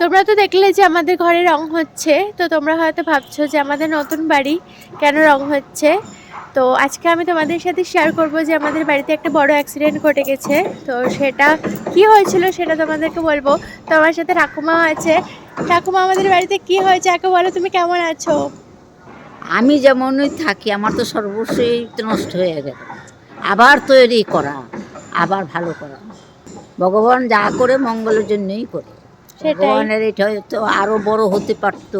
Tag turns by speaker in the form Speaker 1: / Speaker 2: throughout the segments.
Speaker 1: তোমরা তো দেখলে যে আমাদের ঘরে রং হচ্ছে, তো তোমরা হয়তো ভাবছ যে আমাদের নতুন বাড়ি কেন রং হচ্ছে। তো আজকে আমি তোমাদের সাথে শেয়ার করব যে আমাদের বাড়িতে একটা বড় অ্যাক্সিডেন্ট ঘটে গেছে। তো সেটা কি হয়েছিল সেটা তোমাদেরকে বলব। তো আমার সাথে ঠাকুমা আছে। ঠাকুমা, আমাদের বাড়িতে কি হয়েছে আগে বলো, তুমি কেমন আছো?
Speaker 2: আমি যেমনই থাকি, আমার তো সর্বস্বই নষ্ট হয়ে গেল। আবার তৈরি করা, আবার ভালো করা। ভগবান যা করে মঙ্গলের জন্যই করে। ভগবানের এটা হয়তো আরও বড় হতে পারতো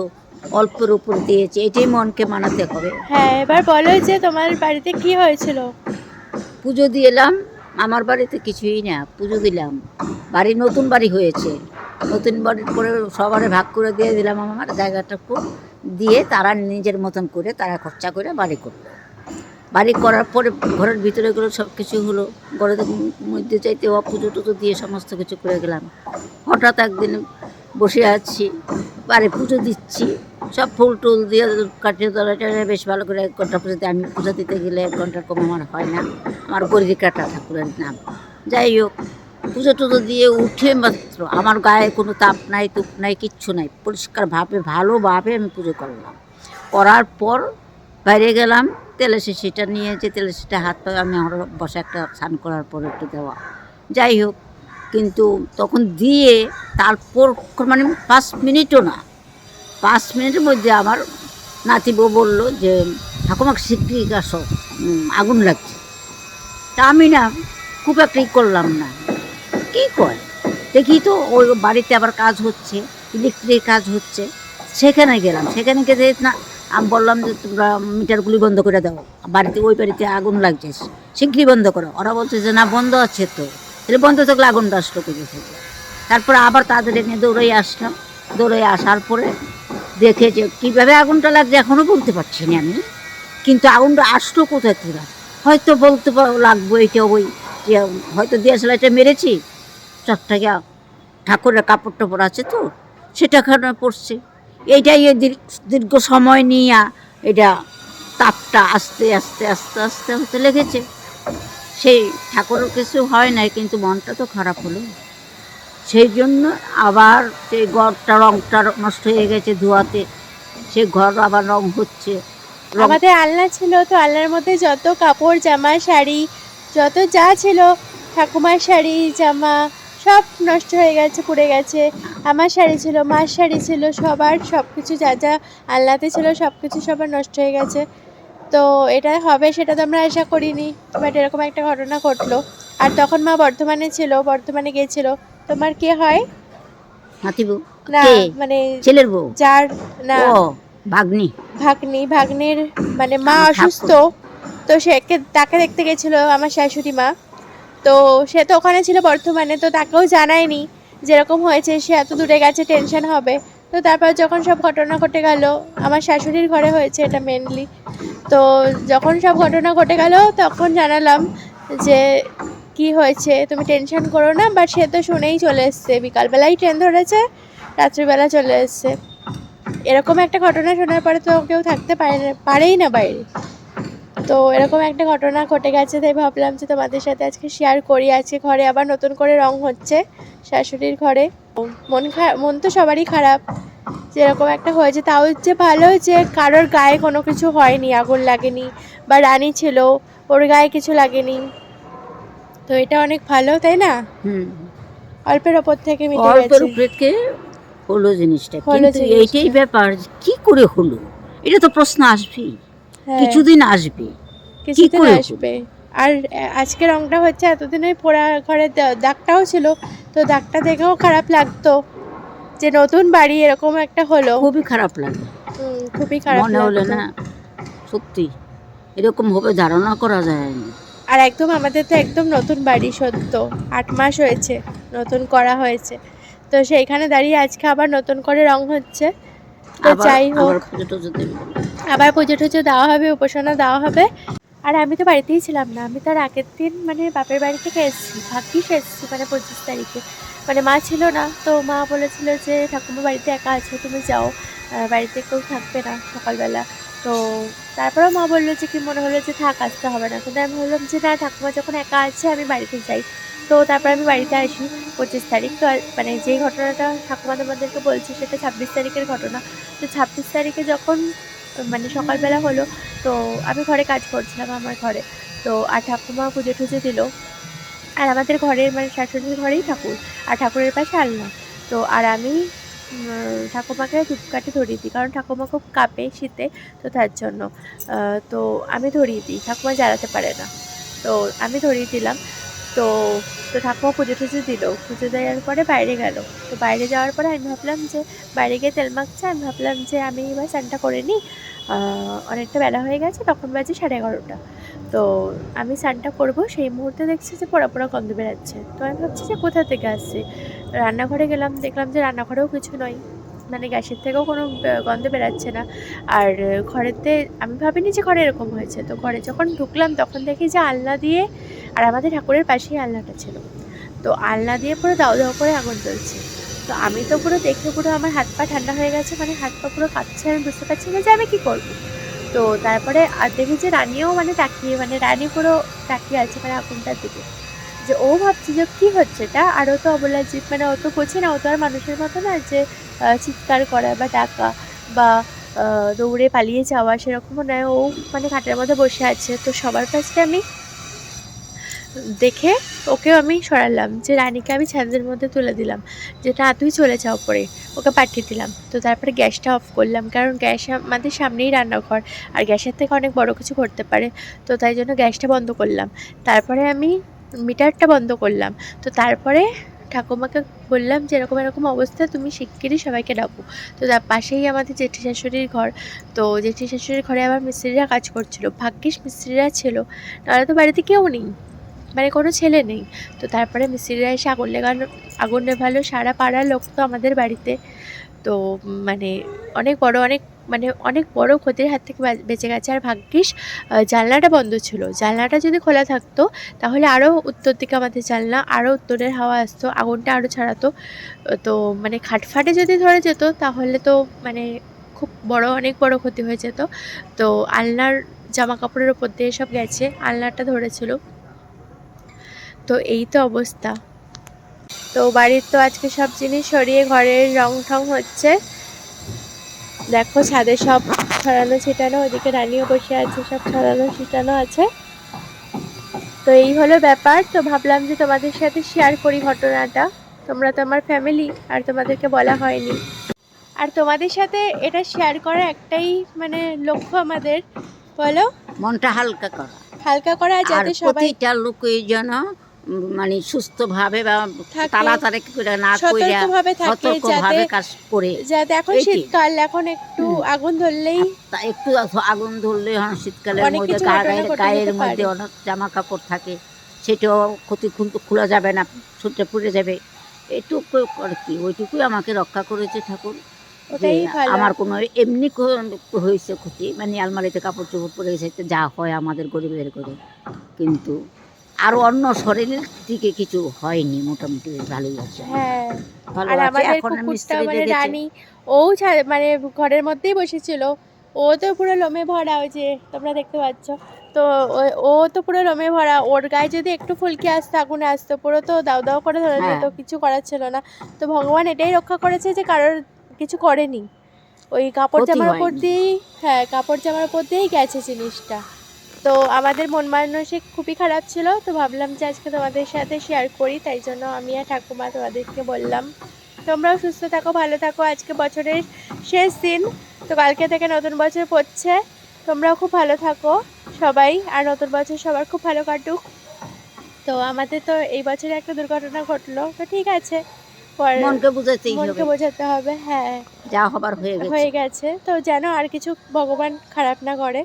Speaker 2: অল্পের উপর দিয়েছে এটাই মনকে মানাতে হবে।
Speaker 1: হ্যাঁ এবার বলো যে তোমার বাড়িতে কি হয়েছিল?
Speaker 2: পুজো দিয়ে এলাম আমার বাড়িতে কিছুই না পুজো দিলাম। বাড়ি নতুন বাড়ি হয়েছে নতুন বাড়ির পরে সবারে ভাগ করে দিয়ে দিলাম আমার জায়গাটাকে দিয়ে তারা নিজের মতন করে তারা খরচা করে বাড়ি করল। বাড়ি করার পরে ঘরের ভিতরে গুলো সব কিছু হলো। ঘরের মধ্যে চাইতে ও পুজো টুজো দিয়ে সমস্ত কিছু করে গেলাম। হঠাৎ একদিন বসে আছি, বাড়ি পুজো দিচ্ছি। সব ফুল টুল দিয়ে কাটিয়ে তলাটা বেশ ভালো করে এক ঘণ্টা পুজো দিতে আমি পুজো দিতে গেলে এক ঘণ্টার কম আমার হয় না। আমার গরিব কাটা ঠাকুরের নাম। যাই হোক, পুজো টুজো দিয়ে উঠে মাত্র। আমার গায়ে কোনো তাপ নাই, তুপ নাই, কিচ্ছু নাই। পরিষ্কারভাবে, ভালোভাবে আমি পুজো করলাম। করার পর বাইরে গেলাম। তেলের শিশিটা নিয়ে যে তেলের শিশিটা হাত পায়ে আমি আমার বসে একটা স্নান করার পর একটু দেওয়া। যাই হোক, কিন্তু তখন দিয়ে তারপর মানে পাঁচ মিনিটও না। পাঁচ মিনিটের মধ্যে আমার নাতি বউ বলল যে, ঠাকুমাকে শিগগিরি আসো আগুন লাগছে। তা আমি না খুব একটা ই করলাম না। কী কয় দেখি তো ওই বাড়িতে আবার কাজ হচ্ছে ইলেকট্রিক কাজ হচ্ছে। সেখানে গেলাম। সেখানে গেলে না আমি বললাম যে, তোমরা মিটারগুলি বন্ধ করে দাও। বাড়িতে ওই বাড়িতে আগুন লাগছে। শিগগিরি বন্ধ করো। ওরা বলছে যে, না, বন্ধ আছে তো। তাহলে বন্ধ থাকলে আগুনটা আসলো কোথা থেকে? তারপরে আবার তাদের এনে দৌড়াই আসলাম। দৌড়াই আসার পরে দেখে যে, কীভাবে আগুনটা লাগছে এখনও বলতে পারছি না আমি। কিন্তু আগুনটা আসলো কোথায় থেকে? হয়তো বলতে লাগবো এটা ওই যে, হয়তো দিয়াশলাইটা মেরেছি। চটটাকে ঠাকুরের কাপড় টাপড় আছে তো, সেটা খানে পড়ছে এইটাই দীর্ঘ সময় নিয়ে এটা তাপটা আস্তে আস্তে আস্তে আস্তে হতে লেগেছে। সেই ঠাকুরের কিছু হয় নাই, কিন্তু মনটা তো খারাপ হলো। সেই জন্য আবার সেই ঘরটা রংটা নষ্ট হয়ে গেছে ধোয়াতে। সে ঘর আবার রং হচ্ছে।
Speaker 1: আমাদের আলনা ছিল তো, আলনার মধ্যে যত কাপড়, জামা, শাড়ি, যত যা ছিল, ঠাকুমার শাড়ি, জামা সব নষ্ট হয়ে গেছে পুড়ে গেছে। আমার শাড়ি ছিল মার শাড়ি ছিল সবার সব কিছু যা যা আল্লাতে ছিল সব কিছু সবার নষ্ট হয়ে গেছে। তো এটা হবে সেটা তো আমরা আশা করিনি বাট এরকম একটা ঘটনা ঘটলো। আর তখন মা বর্ধমানে ছিল বর্ধমানে গিয়েছিল। তোমার কে হয়?
Speaker 2: হাতিবু।
Speaker 1: না মানে
Speaker 2: ছেলের বউ?
Speaker 1: যার না।
Speaker 2: ভাগ্নি।
Speaker 1: ভাগ্নি ভাগ্নির মানে মা অসুস্থ তো সে তাকে দেখতে গেছিল আমার শাশুড়ি মা। তো সে তো ওখানে ছিল বর্ধমানে, তো তাকেও জানায়নি যেরকম হয়েছে, সে এত দূরে গেছে টেনশন হবে। তো তারপর যখন সব ঘটনা ঘটে গেল, আমার শাশুড়ির ঘরে হয়েছে এটা মেনলি তো যখন সব ঘটনা ঘটে গেল, তখন জানালাম যে, কি হয়েছে? তুমি টেনশন করো না। বাট সে তো শুনেই চলে এসছে। বিকালবেলায় ট্রেন ধরেছে, রাত্রিবেলা চলে এসছে। এরকম একটা ঘটনা শোনার পরে তো কেউ থাকতে পারে পারেই না বাইরে। তো এরকম একটা ঘটনা ঘটে গেছে তাই ভাবলাম যে তোমাদের সাথে আজকে শেয়ার করি। আজকে ঘরে আবার নতুন করে রং হচ্ছে শাশুড়ির ঘরে। মন মন তো সবারই খারাপ। যেরকম একটা হয়েছে তাও যে ভালো যে কারোর গায়ে কোনো কিছু হয়নি আগুন লাগেনি বা রানী ছিল ওর গায়ে কিছু লাগেনি। তো এটা অনেক ভালো তাই না? অল্পের ওপর থেকে মিটে গেছে।
Speaker 2: উপরেকে হলো জিনিসটা। কিন্তু এইটাই ব্যাপার কি করে হলো? এটা তো প্রশ্ন আসবেই। কিছুদিন আসবে।
Speaker 1: কিছুদিন
Speaker 2: করে
Speaker 1: আসবে। আর আজকে রংটা হচ্ছে এতদিনে পোড়া ঘরের দাগটাও ছিল তো দাগটা দেখেও খারাপ লাগতো। যে নতুন বাড়ি এরকম একটা হলো।
Speaker 2: খুবই খারাপ লাগে।
Speaker 1: খুবই খারাপ
Speaker 2: মনে হলো না সত্যি এরকম হবে ধারণা করা যায় না।
Speaker 1: আর একদম আমাদের তো একদম নতুন বাড়ি সত্য। আট মাস হয়েছে নতুন করা হয়েছে। তো সেইখানে দাঁড়িয়ে আজকে আবার নতুন করে রং হচ্ছে। তো যাই হোক।
Speaker 2: আবার পুজো টুজো
Speaker 1: দেওয়া হবে, উপাসনা দেওয়া হবে। আর আমি তো বাড়িতেই ছিলাম না, আমি তার আগের দিন মানে বাপের বাড়ি থেকে এসেছি, ভাগ্যিস এসেছি মানে পঁচিশ তারিখে। মানে মা ছিল না, তো মা বলেছিল যে, ঠাকুমা বাড়িতে একা আছে, তুমি যাও বাড়িতে কেউ থাকবে না সকালবেলা। তো তারপরেও মা বলল যে, কি মনে হলো যে, থাক, আসতে হবে না। কিন্তু আমি বললাম যে, না, ঠাকুমা যখন একা আছে, আমি বাড়িতে যাই। তো তারপর আমি বাড়িতে আসি পঁচিশ তারিখ, তো মানে যেই ঘটনাটা ঠাকুমা তোমাদেরকে বলছি, সেটা ছাব্বিশ তারিখের ঘটনা। তো ছাব্বিশ তারিখে যখন মানে সকালবেলা হলো, তো আমি ঘরে কাজ করছিলাম আমার ঘরে। তো আর ঠাকুমা পুজো টুজো দিল। আর আমাদের ঘরের মানে শাশুড়ির ঘরেই ঠাকুর, আর ঠাকুরের পাশে আলনা। তো আর আমি ঠাকুমাকে ধূপকাঠি ধরিয়ে দিই, কারণ ঠাকুমা খুব কাঁপে শীতে, তো তার জন্য। তো আমি ধরিয়ে দিই, ঠাকুমা জ্বালাতে পারে না। তো আমি ধরিয়ে দিলাম। তো তো ঠাকুমা পুজো টুজো দিল। পুজো দেওয়ার পরে বাইরে গেল। তো বাইরে যাওয়ার পরে আমি ভাবলাম যে, বাইরে গিয়ে তেল মাখছে। আমি ভাবলাম যে, আমি এবার স্নানটা করে নিই। অনেকটা বেলা হয়ে গেছে, তখন বাজে সাড়ে এগারোটা। তো আমি স্নানটা করব। সেই মুহূর্তে দেখছি যে, পোড়া পোড়া গন্ধ বেরাচ্ছে। তো আমি ভাবছি যে, কোথা থেকে আসছে? রান্নাঘরে গেলাম, দেখলাম যে, রান্নাঘরেও কিছু নয়। মানে গ্যাসের থেকেও কোনো গন্ধ বেরাচ্ছে না। আর ঘরেতে আমি ভাবিনি যে ঘরে এরকম হয়েছে। তো ঘরে যখন ঢুকলাম তখন দেখি যে আলনা দিয়ে, আর আমাদের ঠাকুরের পাশেই আলনাটা ছিল। তো আলনা দিয়ে পুরো দাও দাও করে আগুন জ্বলছে। তো আমি তো পুরো দেখে পুরো আমার হাত পা ঠান্ডা হয়ে গেছে মানে হাত পা পুরো কাঁপছে, আমি বুঝতে পারছি না যে আমি কী করব। তো তারপরে আর দেখি যে রানীও মানে তাকিয়ে মানে রানী পুরো তাকিয়ে আছে মানে আগুনটার দিকে। যে ও ভাবছে যে কী হচ্ছে? এটা আর ও তো অবলা জীব মানে ও তো বোঝে না, ও তো আর মানুষের মতো না যে চিৎকার করা বা ডাকা বা দৌড়ে পালিয়ে যাওয়া সেরকমও নয় ও মানে খাটের মধ্যে বসে আছে। তো সবার কাছে আমি দেখে ওকেও আমি সরালাম যে, রানীকে আমি ছাদের মধ্যে তুলে দিলাম যে, না, তুই চলে যাও পরে ওকে পাঠিয়ে দিলাম। তো তারপরে গ্যাসটা অফ করলাম। কারণ গ্যাস আমাদের সামনেই রান্নাঘর। আর গ্যাসের থেকে অনেক বড় কিছু করতে পারে। তো তাই জন্য গ্যাসটা বন্ধ করলাম। তারপরে আমি মিটারটা বন্ধ করলাম। তো তারপরে ঠাকুমাকে বললাম যে, এরকম এরকম অবস্থা, তুমি শিগগিরই সবাইকে ডাকো। তো তার পাশেই আমাদের জেঠি শাশুড়ির ঘর। তো জেঠি শাশুড়ির ঘরে আবার মিস্ত্রিরা কাজ করছিল। ভাগ্যিস মিস্ত্রিরা ছিল। নাহলে তো বাড়িতে কেউ নেই। মানে কোনো ছেলে নেই। তো তারপরে মিস্ত্রিরা এসে আগুন লেগানো, আগুন নেভালো। সারা পাড়ার লোক তো আমাদের বাড়িতে। তো মানে অনেক বড়, অনেক মানে অনেক বড় ক্ষতির হাত থেকে বেঁচে গেছে। আর ভাগ্যিস জানলাটা বন্ধ ছিল। জানলাটা যদি খোলা থাকতো, তাহলে আরও উত্তর দিকে আমাদের জানলা আরও উত্তরের হাওয়া আসতো, আগুনটা আরও ছাড়াতো। তো মানে খাটফাটে যদি ধরে যেত, তাহলে তো মানে খুব বড়, অনেক বড় ক্ষতি হয়ে যেত। তো আলনার জামা কাপড়ের ওপর দিয়ে সব গেছে, আলনাটা ধরেছিল। তো এই তো অবস্থা। তো বাড়ির তো আজকে সব জিনিস সরিয়ে ঘরের রং ঠং হচ্ছে। দেখো ছাদে সব ছড়ানো ছিটানো ওদিকে রানিও বসে আছে সব ছড়ানো ছিটানো আছে। তো এই হলো ব্যাপার। তো ভাবলাম যে তোমাদের সাথে শেয়ার করি ঘটনাটা। তোমরা তো আমার ফ্যামিলি আর তোমাদেরকে বলা হয়নি। আর তোমাদের সাথে এটা শেয়ার করা একটাই মানে লক্ষ্য আমাদের। বলো।
Speaker 2: মনটা হালকা করা।
Speaker 1: হালকা করা যাতে সবাই
Speaker 2: যেন উম, মানে সুস্থভাবে বা তাড়াতাড়ি করে না কইরা
Speaker 1: সতর্কভাবে
Speaker 2: কাজ করে।
Speaker 1: যাতে এখন শীতকাল এখন একটু আগুন ধরলেই
Speaker 2: একটু আগুন ধরলে এখন শীতকালের মধ্যে গায়ের মধ্যে অনেক জামা কাপড় থাকে সেটাও ক্ষতি খুলতে খোলা যাবে না ছুটে পুড়ে যাবে। এটুকু আর কি? ওইটুকুই আমাকে রক্ষা করেছে ঠাকুর। আমার কোনো এমনি হয়েছে ক্ষতি মানে আলমারিতে কাপড় চোপড় পরে গেছে যা হয় আমাদের গরিবের করে। কিন্তু আর অন্য শরীরের দিকে কিছু হয়নি মোটামুটি ভালোই আছে।
Speaker 1: হ্যাঁ আর আমাদের কুকুরটা মানে রানী ও মানে ঘরের মধ্যেই বসেছিল ও তো পুরো লোমে ভরা ওই যে তোমরা দেখতে পাচ্ছ তো ও- তো পুরো লোমে ভরা ওর গায়ে যদি একটু ফুলকি আসতো আগুনে আসতো পুরো তো দাও দাও করে ধরে
Speaker 2: হ্যাঁ।
Speaker 1: যেত কিছু করার ছিল না তো ভগবান এটাই রক্ষা করেছে যে কারোর কিছু করেনি। ওই কাপড় জামার উপর দিয়েই হ্যাঁ কাপড় জামার উপর দিয়েই গেছে জিনিসটা। তো আমাদের মন মানসিক খুবই খারাপ ছিল তো ভাবলাম যে আজকে তোমাদের সাথে শেয়ার করি তাই জন্য আমি আর ঠাকুমা তোমাদেরকে বললাম। তোমরাও সুস্থ থাকো ভালো থাকো আজকে বছরের শেষ দিন তো কালকে থেকে নতুন বছর পড়ছে তোমরাও খুব ভালো থাকো সবাই আর নতুন বছর সবার খুব ভালো কাটুক। তো আমাদের তো এই বছরে একটা দুর্ঘটনা ঘটলো তো ঠিক আছে
Speaker 2: মনকে বুঝাতেই
Speaker 1: মনকে বোঝাতে হবে হ্যাঁ।
Speaker 2: যা হবার হয়ে গেছে।
Speaker 1: হয়ে গেছে তো যেন আর কিছু ভগবান খারাপ না করে।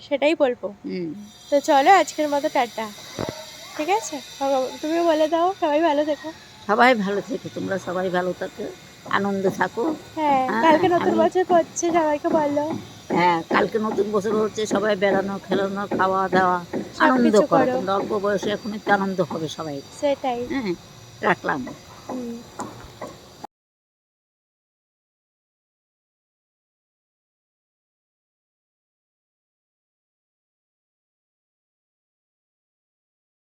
Speaker 1: সেটাই বলব।
Speaker 2: হুম।
Speaker 1: তো চলো আজকের মতো টাটা। ঠিক আছে? ভগবান তুমি বলে দাও সবাই ভালো থেকো।
Speaker 2: সবাই ভালো থেকো তোমরা সবাই ভালো থাকো আনন্দ থাকো।
Speaker 1: হ্যাঁ
Speaker 2: হ্যাঁ,
Speaker 1: কালকে নতুন বছর পড়ছে সবাইকে বলো।
Speaker 2: হ্যাঁ কালকে নতুন বছর হচ্ছে সবাই বেড়ানো খেলানো খাওয়া দাওয়া আনন্দ
Speaker 1: করো।
Speaker 2: তোমরা অল্প বয়সে এখন একটু আনন্দ হবে সবাই।
Speaker 1: সেটাই।
Speaker 2: হ্যাঁ রাখলাম।
Speaker 1: হুম।